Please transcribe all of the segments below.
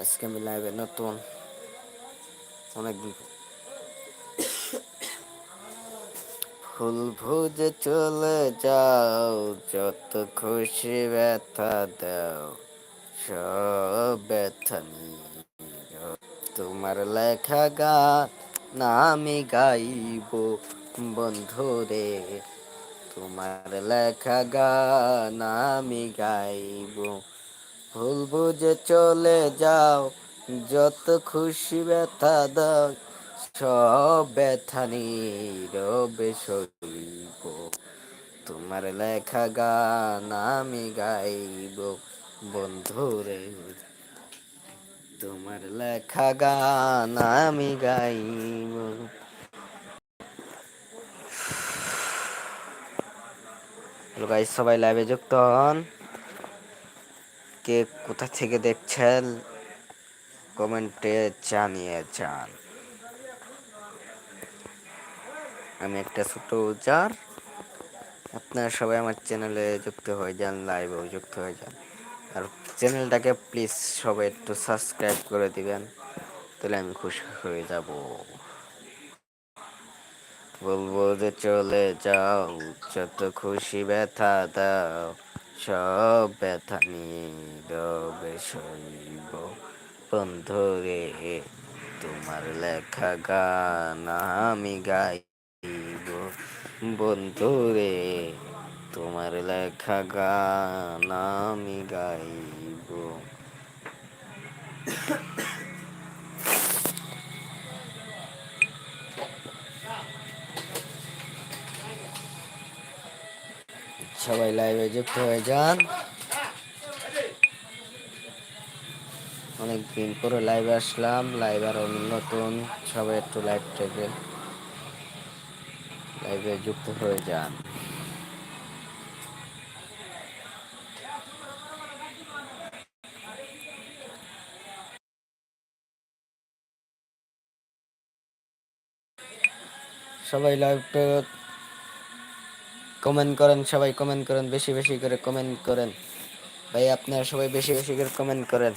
আজকে আমি লাইভে নতুন অনেকদিন ফুল ভুজে চলে যাও, যত খুশি ব্যথা দাও, সব ব্যথা তোমার লেখা গান না আমি গাইব, বন্ধুরে, তোমার লেখা গান আমি গাইব। ভুল বুঝে চলে যাও, যত খুশি ব্যথা দাও, সব ব্যথা নীরবে সইব। তোমার লেখা গান আমি গাইব, বন্ধুরে। তোমার লেখা গান আমি গাইব। গাইস, সবাই লাইভে যুক্ত হন। কে কোথা থেকে দেখছেন? কমেন্টে জানিয়ে যান। আমি একটা ছোট উজার আপনারা সবাই আমার চ্যানেলে যুক্ত হয়ে যান লাইভেও যুক্ত হয়ে যান। আর চ্যানেলটাকে প্লিজ সবাই একটু সাবস্ক্রাইব করে দিবেন, তাহলে আমি খুশি হয়ে যাব। বলব যে চলে যাও, যত খুশি ব্যথা দাও। সব ব্যথা নিয়ে শৈব বন্ধুরে তোমার লেখা গান আমি গাইব। বন্ধুরে তোমার লেখা গান আমি গাইব। সবাই লাইভে যুক্ত হয়ে যান। অনেকদিন পরে লাইভে আসলাম লাইভ আরও নতুন, সবাই একটু লাইভ থেকে লাইভে যুক্ত হয়ে যান। সবাই লাইভটা কমেন্ট করেন, সবাই কমেন্ট করেন, বেশি বেশি করে কমেন্ট করেন। ভাই, আপনারা সবাই বেশি বেশি করে কমেন্ট করেন।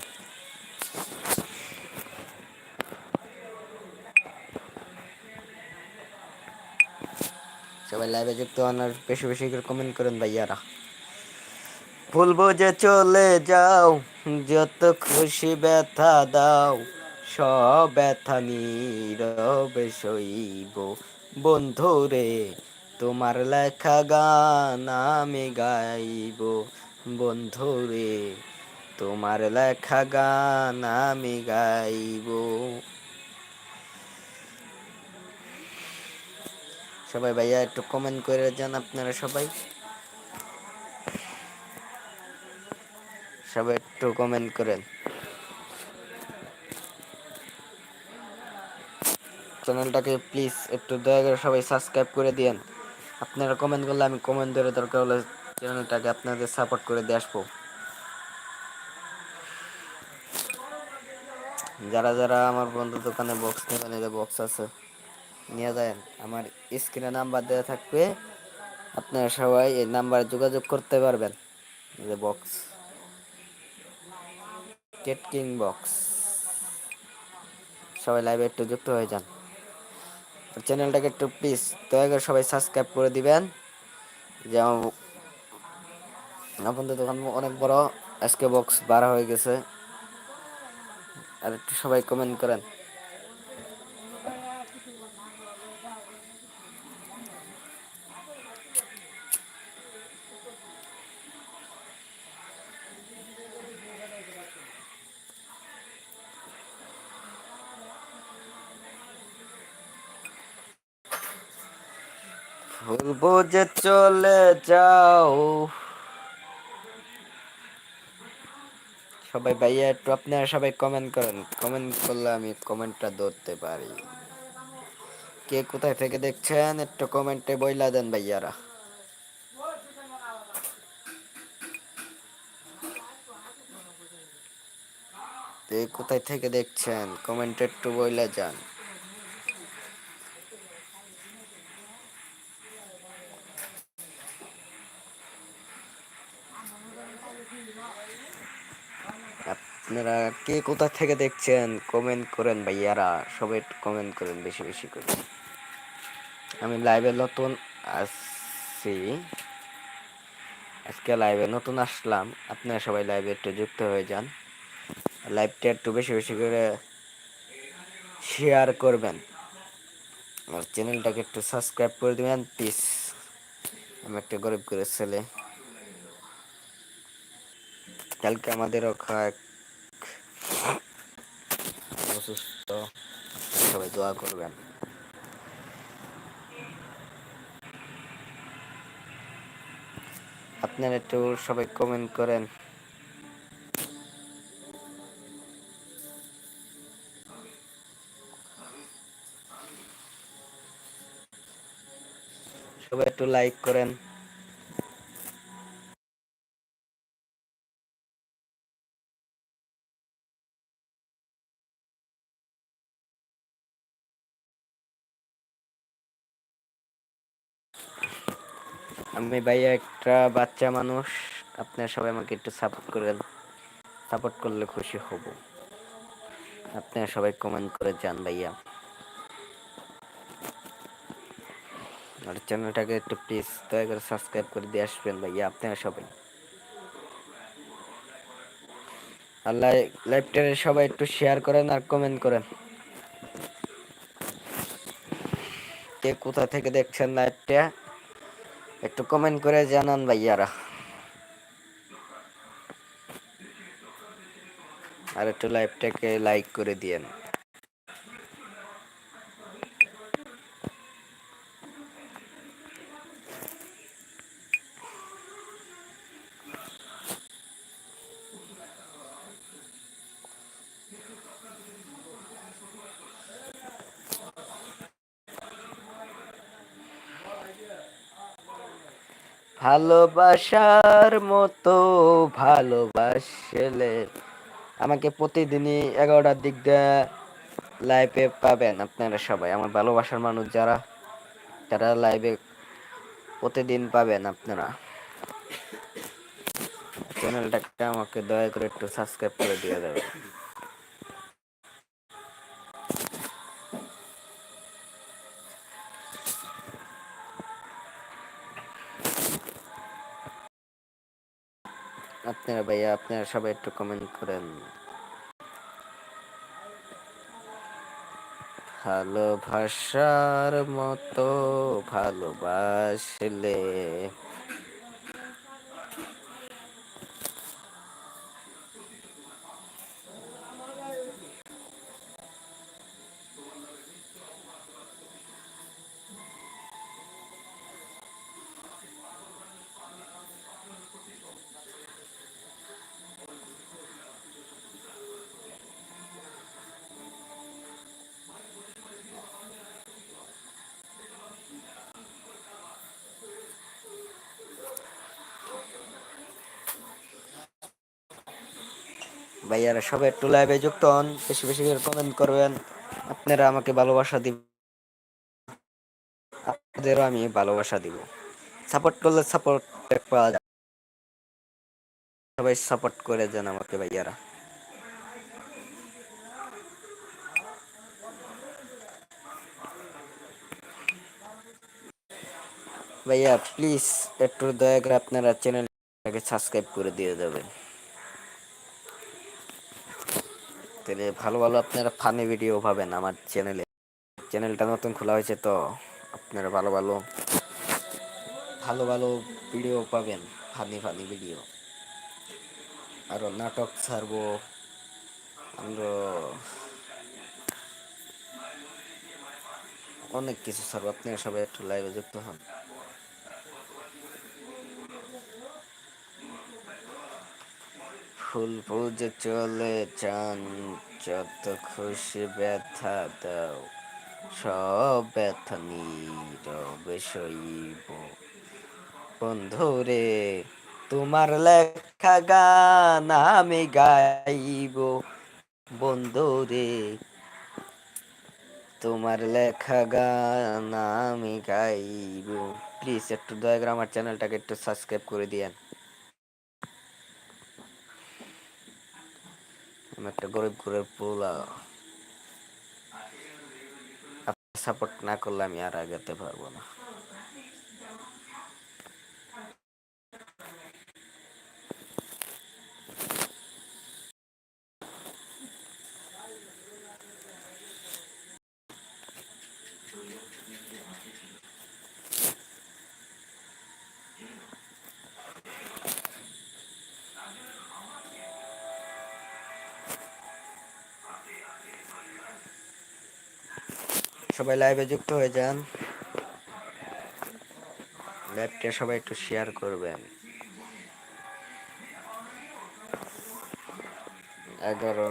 সবাই লাইভে যুক্ত হন আর বেশি বেশি করে কমেন্ট করেন, ভাইয়ারা। ভুলবো যে চলে যাও, যত খুশি ব্যথা দাও, সব ব্যথা নীরবে সইব। বন্ধুরে তোমার লেখা গান আমি গাইব বন্ধুরে তোমার লেখা গান আমি গাইব। সবাই ভাইয়া একটু কমেন্ট করে যান আপনারা সবাই। সবাই একটু কমেন্ট করেন। চ্যানেলটাকে প্লিজ একটু দয়া করে সবাই সাবস্ক্রাইব করে দিয়েন। আপনারা কমেন্ট করলে আমি কমেন্ট ধরে দরকার হলে চ্যানেলটাকে আপনাদের সাপোর্ট করে দিয়ে আসব। যারা যারা আমার বন্ধু দোকানে বক্স নেবেন, এই বক্স আছে, নিয়ে যায় আমার স্ক্রিনে নাম্বার দেওয়া থাকবে, আপনারা সবাই এই নাম্বারে যোগাযোগ করতে পারবেন। যে বক্স কেট কিং বক্স সবাই লাইভে একটু যুক্ত হয়ে যান। চ্যানেলটাকে একটু প্লিজ দয়া করে সবাই সাবস্ক্রাইব করে দিবেন। যে আপনাদের দোকান অনেক বড়, আজকে বক্স বাড়া হয়ে গেছে। আর একটু সবাই কমেন্ট করেন। চলে যাও। সবাই ভাইয়া একটু আপনারা সবাই কমেন্ট করেন। কমেন্ট করলে আমি কমেন্টটা ধরতে পারি। কে কোথায় থেকে দেখছেন? একটু কমেন্টে বইলা দেন ভাইয়ারা। কোথায় থেকে দেখছেন? কমেন্টে একটু বইলা যান। আপনারা কে কোথা থেকে দেখছেন কমেন্ট করেন ভাইয়ারা। সবাই কমেন্ট করেন বেশি বেশি করে। আমি লাইভে নতুন আসছি আজকে লাইভে নতুন আসলাম। আপনারা সবাই লাইভে একটু যুক্ত হয়ে যান। লাইভটা একটু বেশি বেশি করে শেয়ার করবেন। আর চ্যানেলটাকে একটু সাবস্ক্রাইব করে দেবেন প্লিজ আমি একটা গরিব করে ছেলে। কালকে আমাদের এক অসুস্থ সবাই দোয়া করবেন। আপনারা একটু সবাই কমেন্ট করেন। সবাই একটু লাইক করেন। আমি ভাইয়া একটা বাচ্চা মানুষ, আপনারা সবাই আমাকে একটু সাপোর্ট করেন সাপোর্ট করলে খুশি হব। আপনারা সবাই কমেন্ট করে যান ভাইয়া। আর চ্যানেলটাকে একটু প্লিজ দয়া করে সাবস্ক্রাইব করে দিয়ে আসবেন ভাইয়া, আপনারা সবাই। আর লাইভটারে সবাই একটু শেয়ার করেন আর কমেন্ট করেন। কে কোথা থেকে দেখছেন লাইভটা একটু কমেন্ট করে জানান ভাইয়ারা। আর একটু লাইভটাকে লাইক করে দিয়েন। ভালোবাসার মতো ভালোবাসলে আমাকে প্রতিদিনই এগারোটার দিক দিয়ে লাইভে পাবেন আপনারা সবাই। আমার ভালোবাসার মানুষ যারা, তারা লাইভে প্রতিদিন পাবেন আপনারা। চ্যানেলটাকে আমাকে দয়া করে একটু সাবস্ক্রাইব করে দিয়ে দেবেন। আপনারা ভাইয়া আপনারা সবাই একটু কমেন্ট করেন। ভালোবাসার মতো ভালোবাসলে ভাইয়ারা সবাই একটু লাইভে যুক্ত হন, বেশি বেশি করে কমেন্ট করবেন। আপনারা আমাকে ভালোবাসা দিব আপনাদেরও আমি ভালোবাসা দিব। সাপোর্ট করলে সাপোর্ট পাওয়া যায়। সবাই সাপোর্ট করে দেন আমাকে ভাইয়ারা। ভাইয়া প্লিজ একটু দয়া করে আপনারা চ্যানেলটাকে সাবস্ক্রাইব করে দিয়ে দেবেন তাহলে ভালো ভালো আপনারা ফানি ভিডিও পাবেন আমার চ্যানেলে চ্যানেলটা নতুন খোলা হয়েছে তো আপনারা ভালো ভালো ভালো ভালো ভিডিও পাবেন ফানি ফানি ভিডিও আরও নাটক ছাড়বো আমরা অনেক কিছু ছাড়বো, আপনারা সবাই একটু লাইভে যুক্ত হন। ফুল পুজো চলে চান, যত খুশি ব্যথা দাও, সব ব্যথা নীরবে সইব। বন্ধুরে, তোমার লেখা গান আমি গাইব। বন্ধুরে, তোমার লেখা গান আমি গাইব। প্লিজ একটু দয়া করে আমার চ্যানেলটাকে একটু সাবস্ক্রাইব করে দিয়েন। আমি একটা গরিব গরিব পোলা। সাপোর্ট না করলে আমি আর আগাতে পারব না। সবাই লাইভে যুক্ত হয়ে যান। লাইভটা সবাই একটু শেয়ার করবেন। এগারো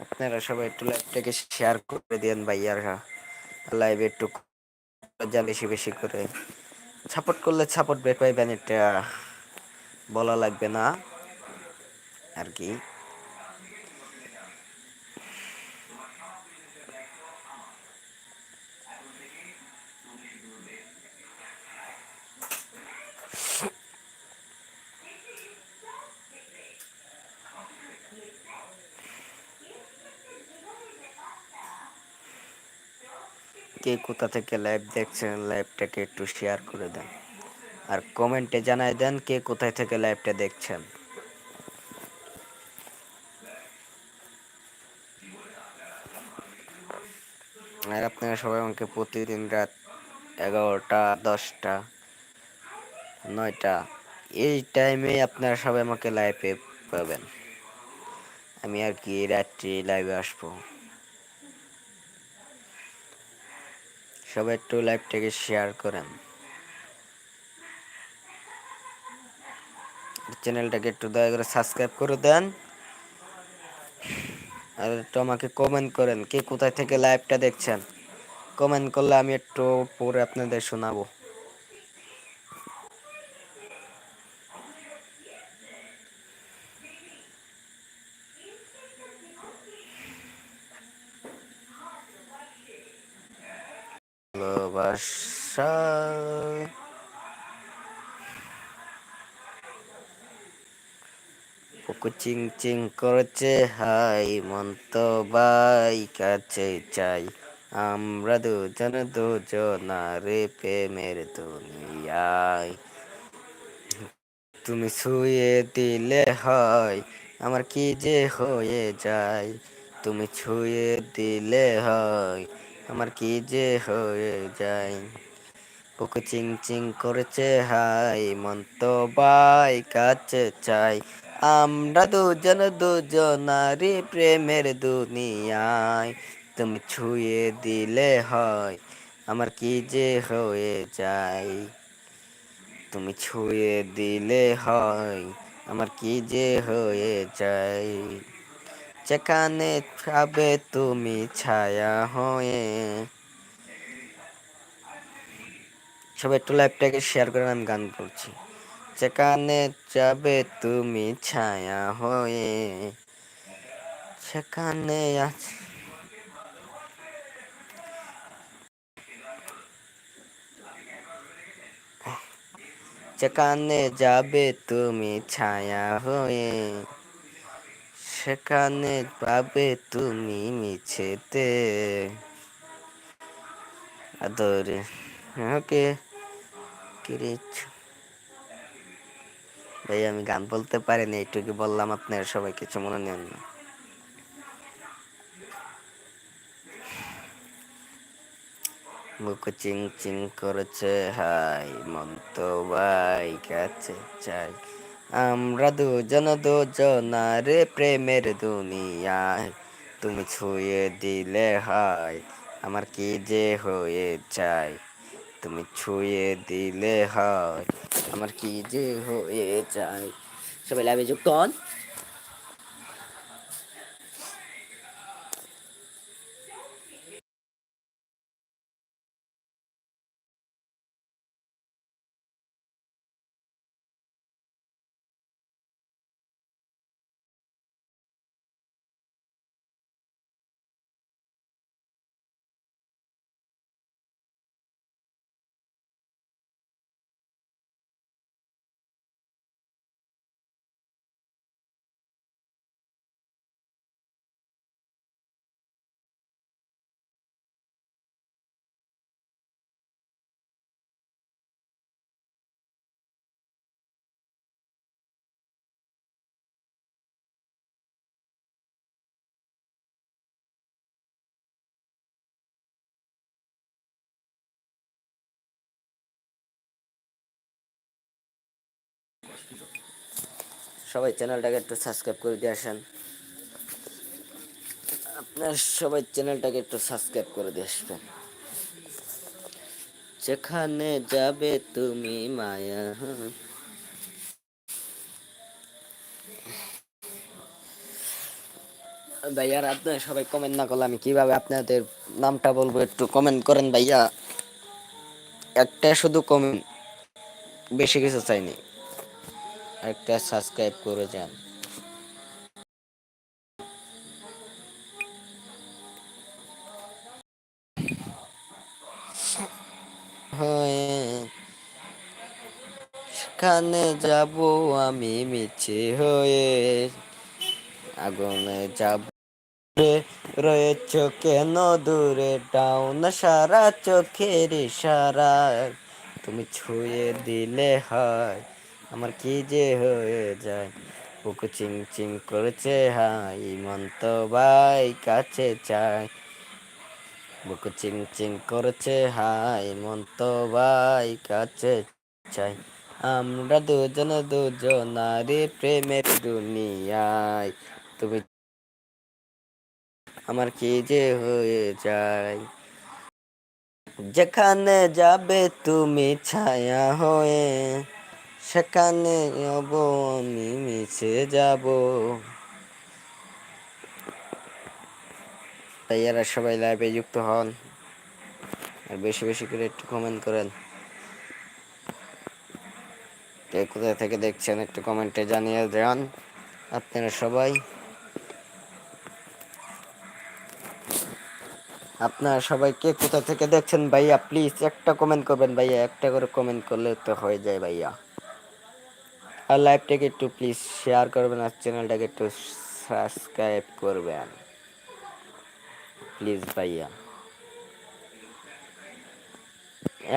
আপনারা সবাই একটু লাইভটাকে শেয়ার করে দেন ভাইয়ারা। লাইভে একটু যা বেশি বেশি করে। সাপোর্ট করলে সাপোর্ট বের পাইবেন এটা। বলা লাগবে না। আর কি? কে কোথা থেকে লাইভ দেখছেন লাইভটাকে একটু শেয়ার করে দেন। আর কমেন্টে জানাই দেন কে কোথায় থেকে লাইভটা দেখছেন। আর আপনারা সবাই আমাকে প্রতিদিন রাত এগারোটা, দশটা, নয়টা, এই টাইমে আপনারা সবাই আমাকে লাইভে পাবেন। আমি আর কি রাত্রি লাইভে আসব। সবাই একটু লাইভটাকে শেয়ার করেন। চ্যানেলটাকে একটু দয়া করে সাবস্ক্রাইব করে দেন। আর একটু আমাকে কমেন্ট করেন, কে কোথায় থেকে লাইভটা দেখছেন? কমেন্ট করলে আমি একটু পরে আপনাদের শোনাবো ভালোবাসা পুকু চিং চিং করছে, হাই মন্ত বাই কাছে চাই। আমরা দুজন দুজনারে প্রেমের দুনিয়ায়। তুমি ছুঁয়ে দিলে হয়, আমার কি যে হয়ে যায়? তুমি ছুঁয়ে দিলে হয়, আমার কি যে হয়ে যায়? বুক চিং চিং করেছে, হাই মন তো বাই কাছে চাই। আমরা দুজন দুজনারি প্রেমের দুনিয়ায়। তুমি ছুঁয়ে দিলে হয়, আমার কি যে হয়ে যায়? তুমি ছুঁয়ে দিলে হয়, আমার কি যে হয়ে যায়? যেখানে খাবে তুমি ছায়া হয়ে। সবাই একটু লাইভটাকে শেয়ার করে আমি গান করছি। যেখানে যাবে তুমি ছায়া হয়ে, সেখানে আছে। যেখানে যাবে তুমি ছায়া হয়ে, সেখানে পাবে তুমি মিছেতে। আদরে, ওকে কিরিচ ভাই, আমি গান বলতে পারিনি এইটুকু বললাম, আপনার সবাই কিছু মনে নেন না। বুক চিং চিং করেছে, হাই, মন তো ভাই কাছে চাই। আমরা দুজন দুজনারে প্রেমের দুনিয়ায়, তুমি ছুঁয়ে দিলে হয়, আমার কি যে হয়ে যায়? তুমি ছুঁয়ে দিলে হয় আমার কি যে হয়ে যায় সবাই লাভে যুক্ত হন সবাই চ্যানেলটাকে একটু সাবস্ক্রাইব করে দিয়ে আসেন। আপনার সবাই চ্যানেলটাকে একটু সাবস্ক্রাইব করে দিয়ে আসবেন। যেখানে যাবে তুমি মায়া। ভাইয়া, আর আপনার সবাই কমেন্ট না করলে আমি কীভাবে আপনাদের নামটা বলব একটু কমেন্ট করেন ভাইয়া। একটা শুধু কমেন্ট বেশি কিছু চাইনি। একটা সাবস্ক্রাইব করে যান। সেখানে যাব আমি মিছে হয়ে। আগুনে যাব রয়েছ কেন দূরে? ডাউন সারা চোখের ইশারা তুমি ছুঁয়ে দিলে হয় আমার কি যে হয়ে যায়? বুক চিং চিং করছে, হাই মন তো ভাই কাছে চাই। বুকু চিং চিং করছে, হাই মন তো ভাই কাছে চাই। আমরা দুজন দুজন দুজনারে প্রেমের দুনিয়ায়। তুমি আমার কি যে হয়ে যায়? যেখানে যাবে তুমি ছায়া হয়ে সেখানে হব আমি মিশে যাব। তাই এরা সবাই লাইভে যুক্ত হন। আর বেশি বেশি করে একটু কমেন্ট করেন। কে কোথায় থেকে দেখছেন একটু কমেন্টে জানিয়ে দেন আপনারা সবাই। আপনারা সবাই কে কোথা থেকে দেখছেন ভাইয়া? প্লিজ একটা কমেন্ট করবেন ভাইয়া, একটা করে কমেন্ট করলে তো হয়ে যায় ভাইয়া। আর লাইভটাকে একটু প্লিজ শেয়ার করবেন আর চ্যানেলটাকে একটু সাবস্ক্রাইব করবেন। প্লিজ ভাইয়া।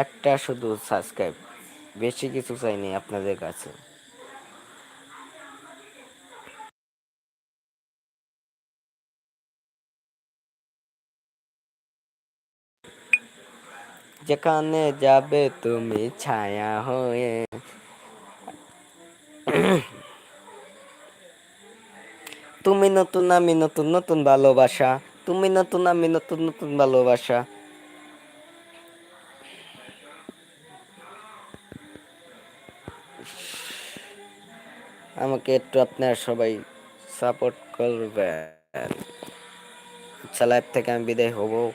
একটা শুধু সাবস্ক্রাইব বেশি কিছু চাইনি আপনাদের কাছে। যেখানে যাবে তুমি ছায়া হয়ে তুমি নতুন, আমি নতুন নতুন ভালোবাসা। তুমি নতুন, আমি নতুন নতুন ভালোবাসা। আমাকে একটু আপনার সবাই সাপোর্ট করবেন। আচ্ছা লাইভ থেকে আমি বিদায় হব।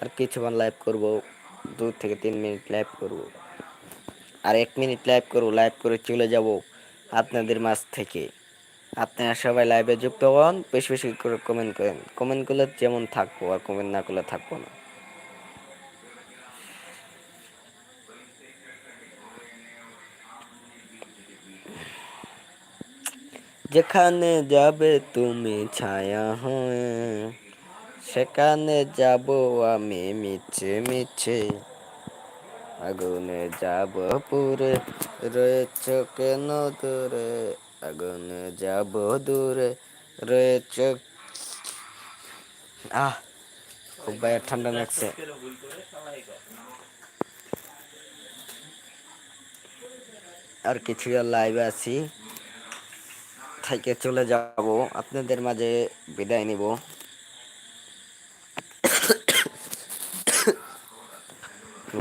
আর কিছুক্ষণ লাইভ করব। দু থেকে তিন মিনিট লাইভ করব। আর এক মিনিট লাইভ করব লাইভ করে চলে যাব। আপনাদের মাঝ থেকে। আপনারা সবাই লাইভে যুক্ত হন, বেশি বেশি করে কমেন্ট করেন। কমেন্ট করলে যেমন থাকব আর কমেন্ট না করলে থাকব না। যেখানে যাবে তুমি ছায়া হয়ে, সেখানে যাব আমি মিছে মিছে। আগুনে যাব পুরে, রয়েছ কেন দূরে? আগুনে যাব দূরে, রয়েছ আহ, খুব ভাইয়া ঠান্ডা লাগছে। আর কিছু লাইভে আছি। থেকে চলে যাব। আপনাদের মাঝে বিদায় নিব।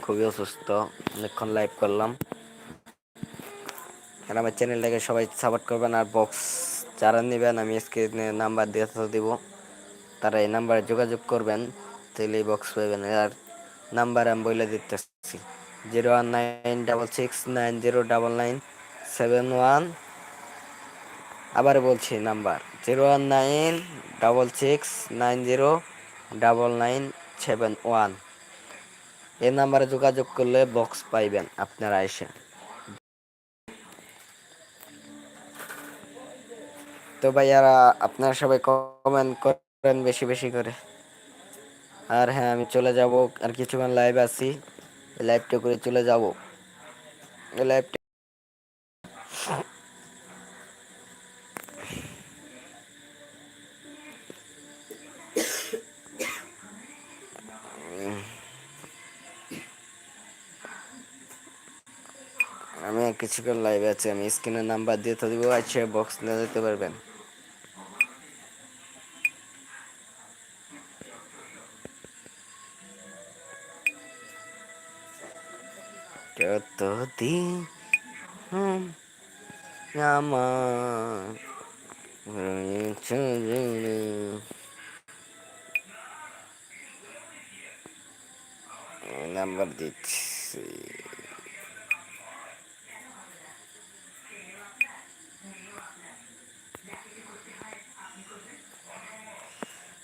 খুবই অসুস্থ। অনেকক্ষণ লাইভ করলাম। আর আমার চ্যানেলটাকে সবাই সাপোর্ট করবেন আর বক্স যারা নেবেন, আমি স্ক্রিনে নাম্বার দিয়ে দিব। তারা এই নাম্বারে যোগাযোগ করবেন, তাহলে এই বক্স পাবেন। আর নাম্বার আমি বলে দিতেছি। Zero one nine double six nine zero double nine seven one আবার বলছি number zero one nine double six nine zero double nine seven one এই নাম্বারে যোগাযোগ করলে বক্স পাইবেন আপনারা এসে। তো ভাইয়ারা, আপনারা সবাই কমেন্ট করেন বেশি বেশি করে। আর হ্যাঁ আমি চলে যাব। আর কিছুক্ষণ লাইভ আছি। লাইভটা করে চলে যাব। লাইভটা আমি কিছু কিছুক্ষণ লাইভে আছে, আমি স্ক্রিনের নাম্বার দিয়ে তো দিব আছে বক্স নিয়ে যেতে পারবেন। কতদিন আমার নাম্বার দিচ্ছি।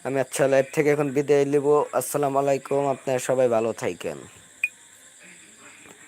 আমি আচ্ছা লাইভ থেকে এখন বিদায় নিব। আসসালামু আলাইকুম আপনারা সবাই ভালো থাকেন।